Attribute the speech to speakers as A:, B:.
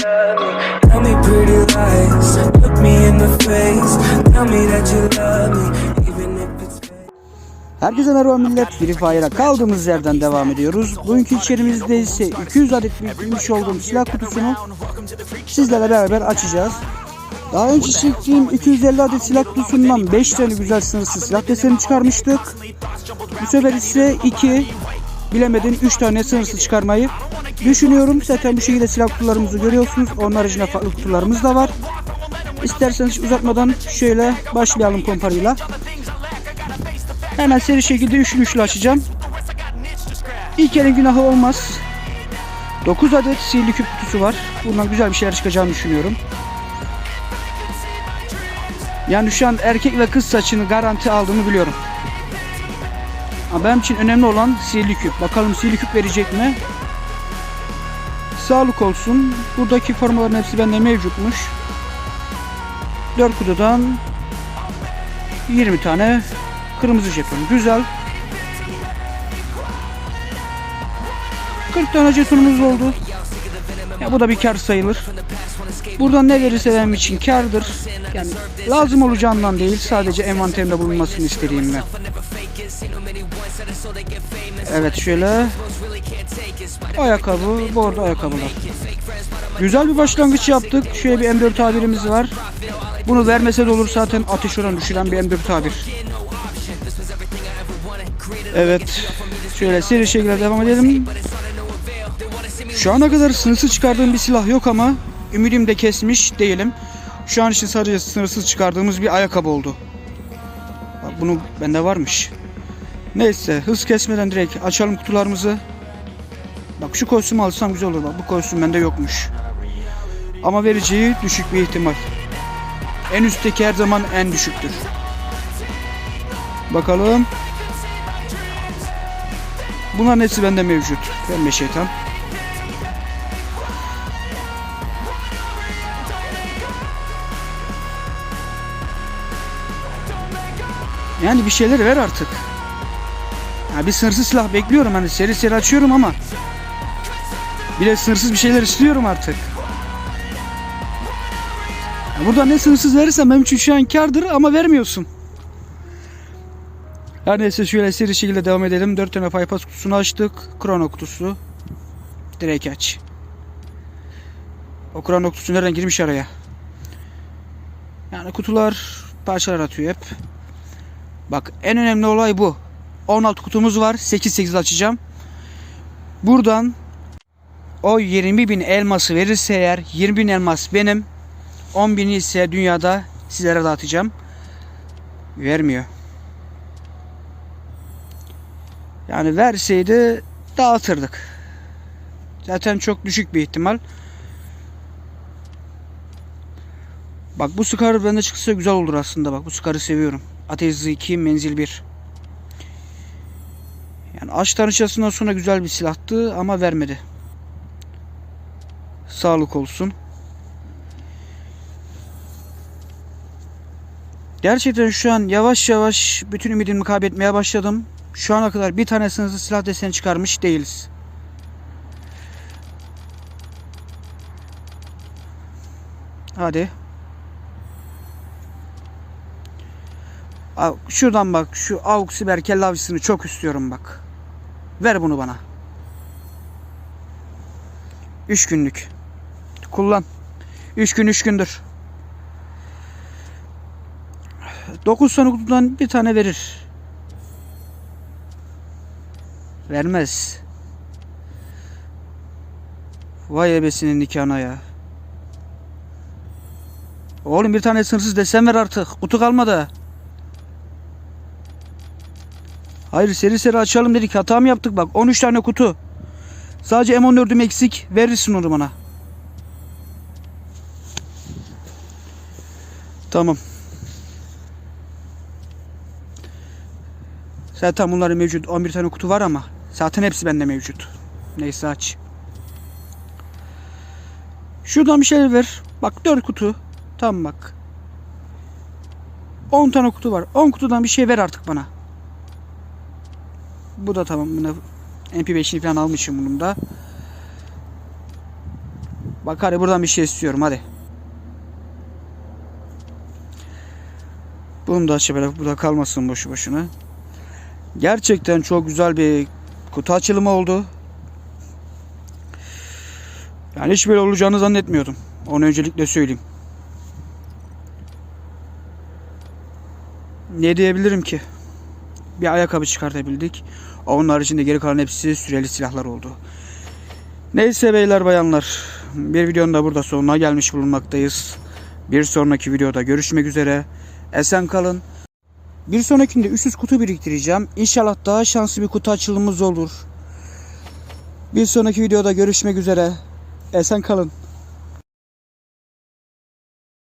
A: Tell me pretty lies. Look me in the face. Tell me that you love me.
B: Herkese merhaba millet. Free Fire'a kaldığımız yerden devam ediyoruz. Bugünkü içerimizde ise 200 adet biriktirmiş olduğum silah kutusunu sizlerle beraber açacağız. Daha önce çektiğim 250 adet silah kutusundan 5 tane güzel sınırsız silah deseni çıkarmıştık. Bu sefer ise 2 bilemedim 3 tane sınırsız çıkarmayı düşünüyorum. Zaten bu şekilde silah kutularımızı görüyorsunuz. Onun haricinde farklı kutularımız da var. İsterseniz uzatmadan şöyle başlayalım pomparıyla. Hemen seri şekilde üçlü üçlü açacağım. İlk elin günahı olmaz. 9 adet sihirli küp kutusu var. Bundan güzel bir şeyler çıkacağını düşünüyorum. Yani şu an erkek ve kız saçını garanti aldığımı biliyorum. Benim için önemli olan sihirli küp. Bakalım sihirli küp verecek mi? Sağlık olsun. Buradaki formaların hepsi bende mevcutmuş. 4 kutudan 20 tane kırmızı jeton. Güzel. 40 tane jetonumuz oldu. Ya bu da bir kar sayılır. Buradan ne verirse benim için kardır. Yani lazım olacağından değil sadece envanterimde bulunmasını istediğim ben. Evet şöyle ayakkabı, bordo ayakkabılar. Güzel bir başlangıç yaptık. Şöyle bir M4 tabirimiz var. Bunu vermese de olur zaten ateş oranı düşüren bir M4 tabir. Evet. Şöyle seri şekilde devam edelim. Şu ana kadar sınırsız çıkardığım bir silah yok ama ümidim de kesmiş değilim. Şu an için sadece sınırsız çıkardığımız bir ayakkabı oldu. Bunu bende varmış. Neyse hız kesmeden direkt açalım kutularımızı. Bak şu kostümü alsam güzel olur bak bu kostüm bende yokmuş. Ama vereceği düşük bir ihtimal. En üstteki her zaman en düşüktür. Bakalım. Bunların hepsi bende mevcut. Pembe şeytan. Yani bir şeyler ver artık. Ya bir sınırsız silah bekliyorum hani seri seri açıyorum ama bir de sınırsız bir şeyler istiyorum artık. Ya burada ne sınırsız verirsen benim için şu an kardır ama vermiyorsun. Her neyse şöyle seri şekilde devam edelim. 4 tane bypass kutusunu açtık. Krono kutusu. Direkt aç. O krono kutusu nereden girmiş araya? Yani kutular parçalar atıyor hep. Bak en önemli olay bu. 16 kutumuz var. 8-8 açacağım. Buradan o 20 bin elması verirse eğer 20 bin elmas benim 10 bini ise dünyada sizlere dağıtacağım. Vermiyor. Yani verseydi dağıtırdık. Zaten çok düşük bir ihtimal. Bak bu Scar bende çıksa güzel olur aslında. Bak bu Scar'ı seviyorum. Ateş hızı 2, menzil 1. Yani aç tanışasından sonra güzel bir silahtı ama vermedi. Sağlık olsun. Gerçekten şu an yavaş yavaş bütün ümidimi kaybetmeye başladım. Şu ana kadar bir tane sınırsız silah deseni çıkarmış değiliz. Hadi. Şuradan bak şu avuk siber kelle avcısını çok istiyorum bak. Ver bunu bana. 3 günlük. Kullan. 3 gün 3 gündür. 9 tane bir tane verir. Vermez. Vay ebesinin nikahına ya. Oğlum bir tane sınırsız desen ver artık. Kutu kalmadı. Hayır seri seri açalım dedik. Hata mı yaptık bak. 13 tane kutu. Sadece M14'üm eksik. Verirsin onu bana. Tamam. Zaten bunların mevcut 11 tane kutu var ama zaten hepsi bende mevcut. Neyse aç. Şuradan bir şeyler ver. Bak 4 kutu. Tamam bak. 10 tane kutu var. 10 kutudan bir şey ver artık bana. Bu da tamam. Buna MP5'ini falan almışım bunun da. Bak hadi buradan bir şey istiyorum hadi. Bunu da aç böyle burada kalmasın boşu boşuna. Gerçekten çok güzel bir kutu açılımı oldu. Yani hiç böyle olacağını zannetmiyordum. Onu öncelikle söyleyeyim. Ne diyebilirim ki? Bir ayakkabı çıkartabildik. Onun haricinde geri kalan hepsi süreli silahlar oldu. Neyse beyler bayanlar. Bir videonun da burada sonuna gelmiş bulunmaktayız. Bir sonraki videoda görüşmek üzere. Esen kalın. Bir sonrakinde 300 kutu biriktireceğim. İnşallah daha şanslı bir kutu açılımımız olur. Bir sonraki videoda görüşmek üzere. Esen kalın.